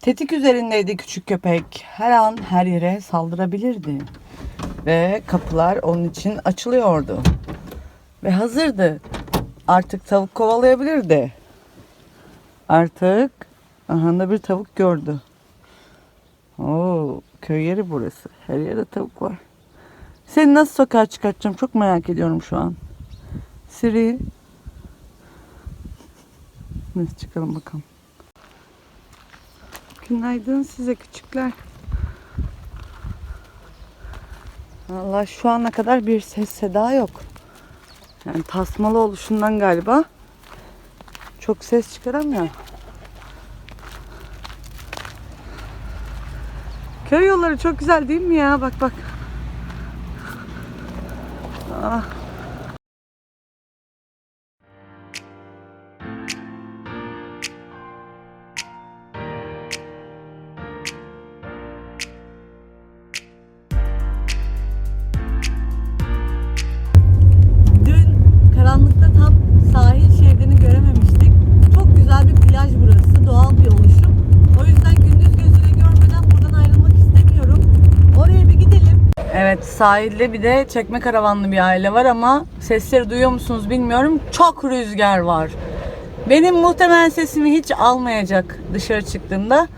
Tetik üzerindeydi küçük köpek. Her an her yere saldırabilirdi. Ve kapılar onun için açılıyordu. Ve hazırdı. Artık tavuk kovalayabilirdi. Artık aha da bir tavuk gördü. Oo, köy yeri burası. Her yerde tavuk var. Seni nasıl sokağa çıkartacağım çok merak ediyorum şu an. Siri. Neyse çıkalım bakalım. Günaydın size küçükler. Vallahi şu ana kadar bir ses seda yok. Yani tasmalı oluşundan galiba çok ses çıkaramıyor. Köy yolları çok güzel değil mi ya? Bak bak. Ah. Evet sahilde bir de çekme karavanlı bir aile var ama sesleri duyuyor musunuz bilmiyorum. Çok rüzgar var. Benim muhtemelen sesimi hiç almayacak dışarı çıktığımda.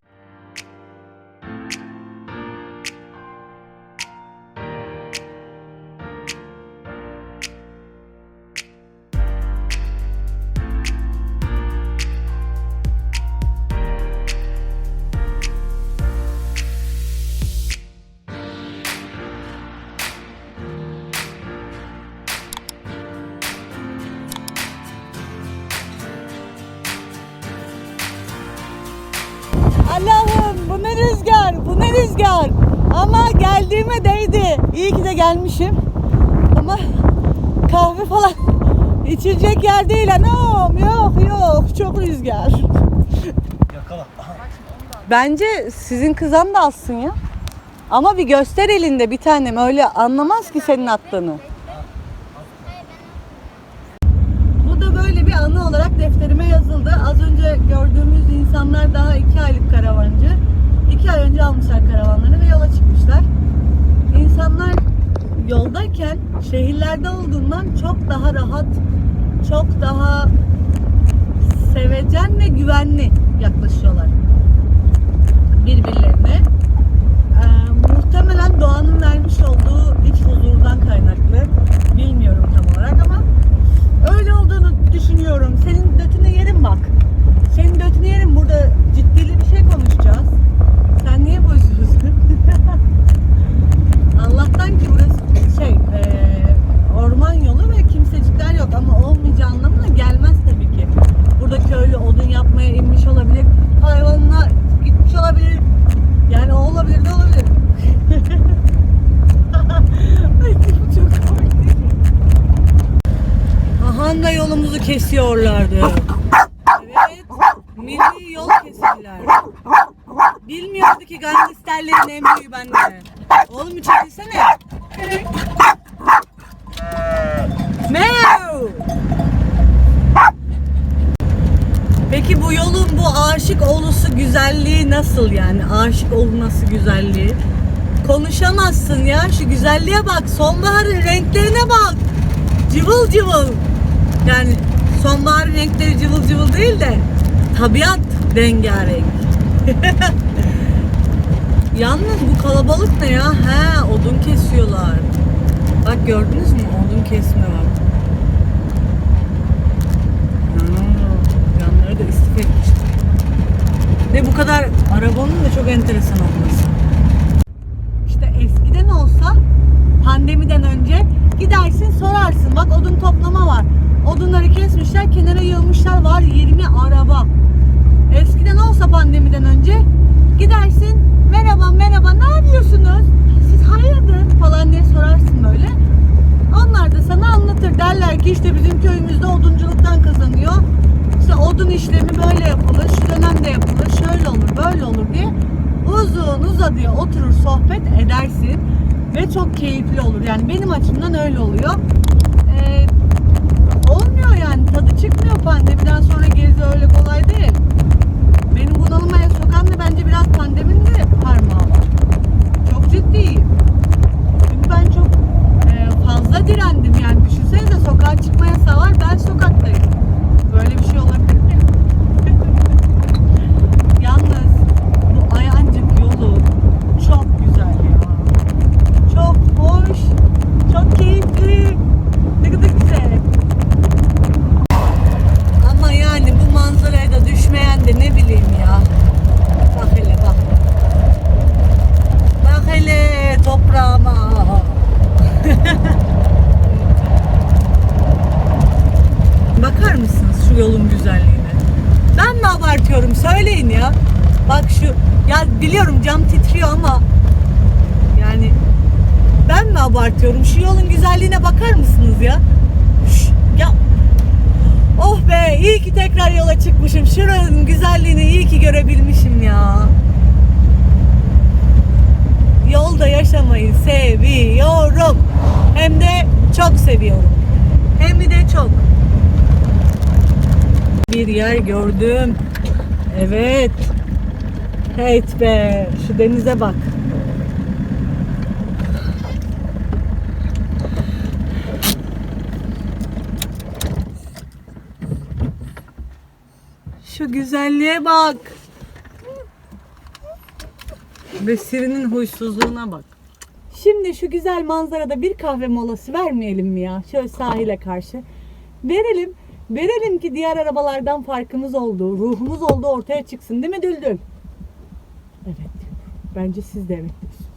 Geldiğime değdi. İyi ki de gelmişim. Ama kahve falan içilecek yer değil anam. Yok yok çok rüzgar. Yakala. Bence sizin kızan da alsın ya. Ama bir göster elinde bir tanem öyle anlamaz ki senin attığını. Bu da böyle bir anı olarak defterime yazıldı. Az önce gördüğümüz insanlar daha iki aylık karavancı. İki ay önce almışlar karavanlarını ve yola çıkmışlar. İnsanlar yoldayken şehirlerde olduğundan çok daha rahat, çok daha sevecen ve güvenli yaklaşıyorlar birbirlerine. Ee, muhtemelen doğanın vermiş olduğu iç huzurdan kaynaklı. Bilmiyorum tam olarak ama öyle olduğunu düşünüyorum. Senin götünü yerim bak. Senin götünü yerim. Burada ciddili bir şey konuşacağız. Sen niye bozuyorsun? Allah'tan ki burası şey eee, orman yolu ve kimsecikler yok ama olmayacağı anlamına gelmez tabii ki. Burada köylü odun yapmaya inmiş olabilir. Hayvanına gitmiş olabilir. Yani o olabilir de olabilir. Ay, bu çok komik değil mi? Ahan da yolumuzu kesiyorlardı. Evet. Milli yol kestiler. Bilmiyordu ki gangsterlerin en büyüğü bende. Oğlum bir çekilsene. Meow. Peki bu yolun bu aşık olusu güzelliği nasıl yani? Aşık olması güzelliği. Konuşamazsın ya. Şu güzelliğe bak. Sonbaharın renklerine bak. Cıvıl cıvıl. Yani sonbaharın renkleri cıvıl cıvıl değil de tabiat rengarenk. Yalnız bu kalabalık ne ya? He odun kesiyorlar. Bak gördünüz mü? Odun kesme var. Yanları da istif etmişler. Ve bu kadar arabanın da çok enteresan olması. İşte eskiden olsa pandemiden önce gidersin sorarsın. Bak odun toplama var. Odunları kesmişler, kenara yığmışlar. Var 20 araba. Eskiden olsa pandemiden önce gidersin. Merhaba merhaba ne yapıyorsunuz? Siz hayırdır falan diye sorarsın böyle. Onlar da sana anlatır. Derler ki işte bizim köyümüzde odunculuktan kazanıyor. İşte odun işlemi böyle yapılır, şu dönemde yapılır, şöyle olur, böyle olur diye uzun uzadıya oturur sohbet edersin ve çok keyifli olur. Yani benim açımdan öyle oluyor. Ee, olmuyor yani tadı çıkmıyor pandemiden sonra gezi öyle kolay değil. Benim bunalıma yüzden de bence biraz tandemin de parmağı var. Çok ciddiyim. Çünkü ben çok e, fazla direndim yani düşünsenize sokağa çıkma yasağı var. Ben sokak Bak şu ya biliyorum cam titriyor ama yani ben mi abartıyorum? Şu yolun güzelliğine bakar mısınız ya? Şş, ya Oh be iyi ki tekrar yola çıkmışım. Şuranın güzelliğini iyi ki görebilmişim ya. Yolda yaşamayı seviyorum. Hem de çok seviyorum. Hem de çok. Bir yer gördüm. Evet. Heyt be. Şu denize bak. Şu güzelliğe bak. Ve Siri'nin huysuzluğuna bak. Şimdi şu güzel manzarada bir kahve molası vermeyelim mi ya? Şöyle sahile karşı. Verelim. Verelim ki diğer arabalardan farkımız olduğu, ruhumuz olduğu ortaya çıksın değil mi Düldül? Evet. Bence siz de evet diyorsunuz.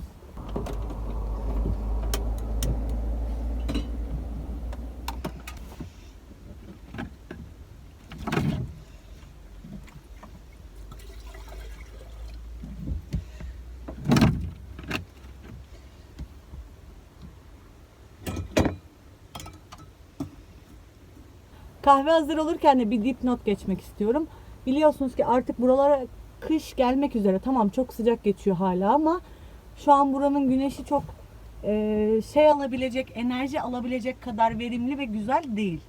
Kahve hazır olurken de bir dipnot geçmek istiyorum. Biliyorsunuz ki artık buralara kış gelmek üzere. Tamam çok sıcak geçiyor hala ama şu an buranın güneşi çok e, şey alabilecek, enerji alabilecek kadar verimli ve güzel değil.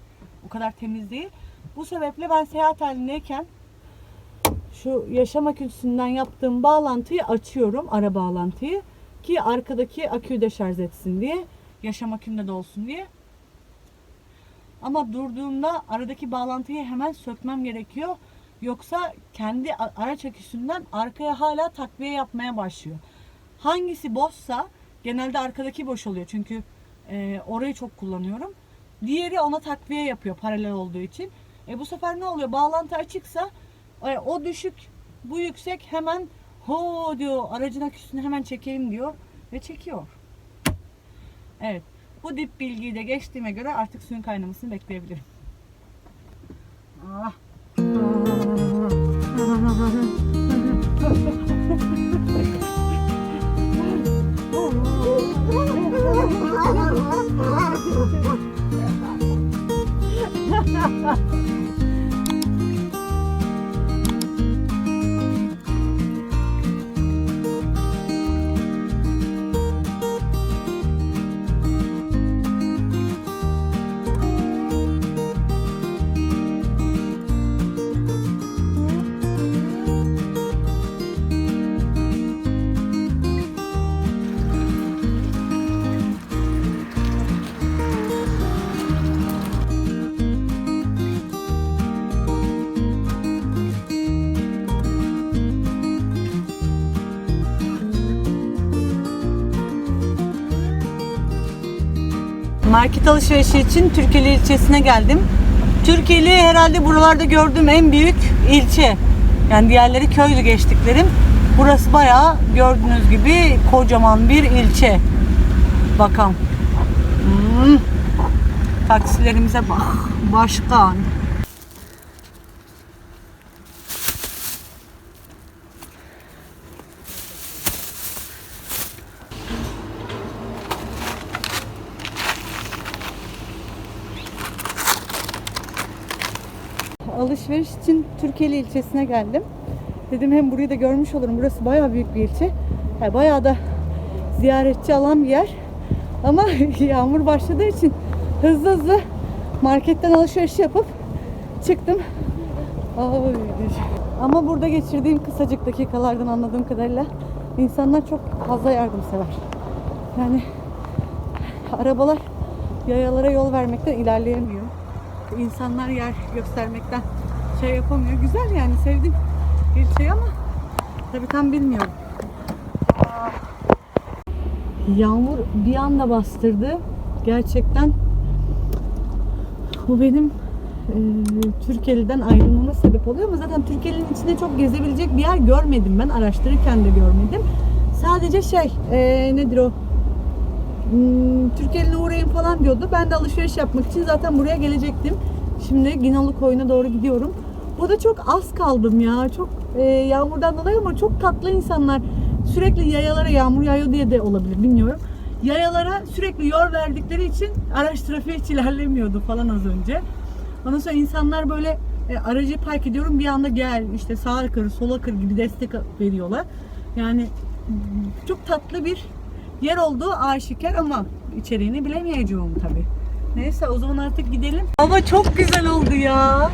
O kadar temiz değil. Bu sebeple ben seyahat halindeyken şu yaşam aküsünden yaptığım bağlantıyı açıyorum. Ara bağlantıyı. Ki arkadaki aküyü de şarj etsin diye. Yaşam akümde de olsun diye. Ama durduğumda aradaki bağlantıyı hemen sökmem gerekiyor. Yoksa kendi araç aküsünden arkaya hala takviye yapmaya başlıyor. Hangisi boşsa genelde arkadaki boş oluyor çünkü e, orayı çok kullanıyorum. Diğeri ona takviye yapıyor paralel olduğu için. E bu sefer ne oluyor? Bağlantı açıksa e, o düşük bu yüksek hemen ho diyor aracın aküsünü hemen çekeyim diyor ve çekiyor. Evet. Bu dip bilgiyi de geçtiğime göre artık suyun kaynamasını bekleyebilirim. Ah. Market alışverişi için Türkeli ilçesine geldim. Türkeli herhalde buralarda gördüğüm en büyük ilçe. Yani diğerleri köylü geçtiklerim. Burası bayağı gördüğünüz gibi kocaman bir ilçe. Bakalım. Hmm. Taksilerimize bak. Başkan. Alışveriş için Türkiye'li ilçesine geldim. Dedim hem burayı da görmüş olurum. Burası bayağı büyük bir ilçe. Yani bayağı da ziyaretçi alan bir yer. Ama yağmur başladığı için hızlı hızlı marketten alışveriş yapıp çıktım. Ay. Ama burada geçirdiğim kısacık dakikalardan anladığım kadarıyla insanlar çok fazla yardımsever. Yani arabalar yayalara yol vermekten ilerleyemiyor. İnsanlar yer göstermekten şey yapamıyor. Güzel yani sevdim ilçeyi ama tabii tam bilmiyorum. Yağmur bir anda bastırdı. Gerçekten bu benim e, Türkiye'den ayrılmama sebep oluyor ama zaten Türkiye'nin içinde çok gezebilecek bir yer görmedim ben. Araştırırken de görmedim. Sadece şey e, nedir o? Hmm, Türkiye'line uğrayın falan diyordu. Ben de alışveriş yapmak için zaten buraya gelecektim. Şimdi Ginalı koyuna doğru gidiyorum. Burada çok az kaldım ya. Çok e, yağmurdan dolayı ama çok tatlı insanlar. Sürekli yayalara yağmur yağıyor diye de olabilir bilmiyorum. Yayalara sürekli yol verdikleri için araç trafiği hiç ilerlemiyordu falan az önce. Ondan sonra insanlar böyle e, aracı park ediyorum bir anda gel işte sağa kır sola kır gibi destek veriyorlar. Yani çok tatlı bir yer olduğu aşikar ama içeriğini bilemeyeceğim tabi. Neyse o zaman artık gidelim. Hava çok güzel oldu. Ya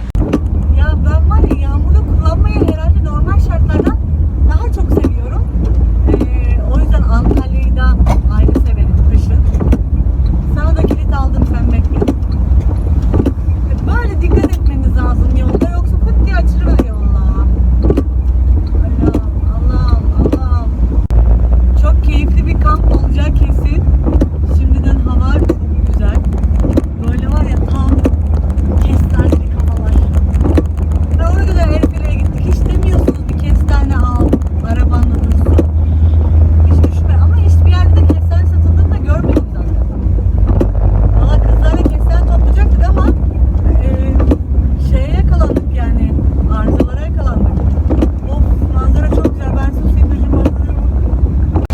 ben var ya yağmurda kullanmayı herhalde normal şartlardan daha çok seviyorum. Ee, o yüzden Antalya'yı da ayrı severim kışın. Sana da kilit aldım sen bekle. E, Böyle dikkat etmeniz lazım yolda yoksa pıt diye açılıver yolla. Allah'ım Allah'ım Allah'ım. Çok keyifli bir kamp olacak kesin. Şimdiden hava çok güzel. Böyle var ya tam kestanelik havalar. Ve orada da Erfelek'e gittik. Hiç demiyorsunuz bir kestane al, arabanda dursun. Hiç düşünme ama hiçbir yerde de kestane satıldığını da görmedim zaten. Valla kızlarla kestane toplayacaktık ama e, şeye yakalandık yani. Arızalara yakalandık. Of manzara çok güzel. Ben susayım da şu manzaraya bakayım.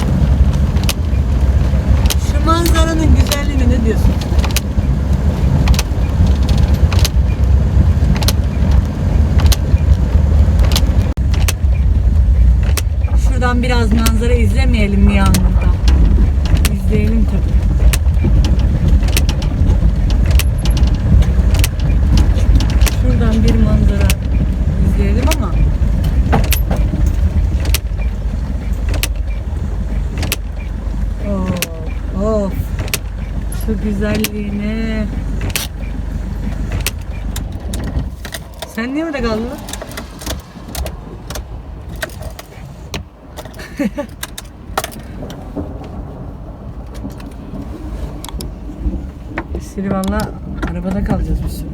Şu manzaranın güzelliğine ne diyorsun? Şuradan biraz manzara izlemeyelim mi yağmurda? İzleyelim tabii. Şuradan bir manzara izleyelim ama Of, of. Şu güzelliğine. Sen niye orada kaldın? Siri valla arabada kalacağız bir süre.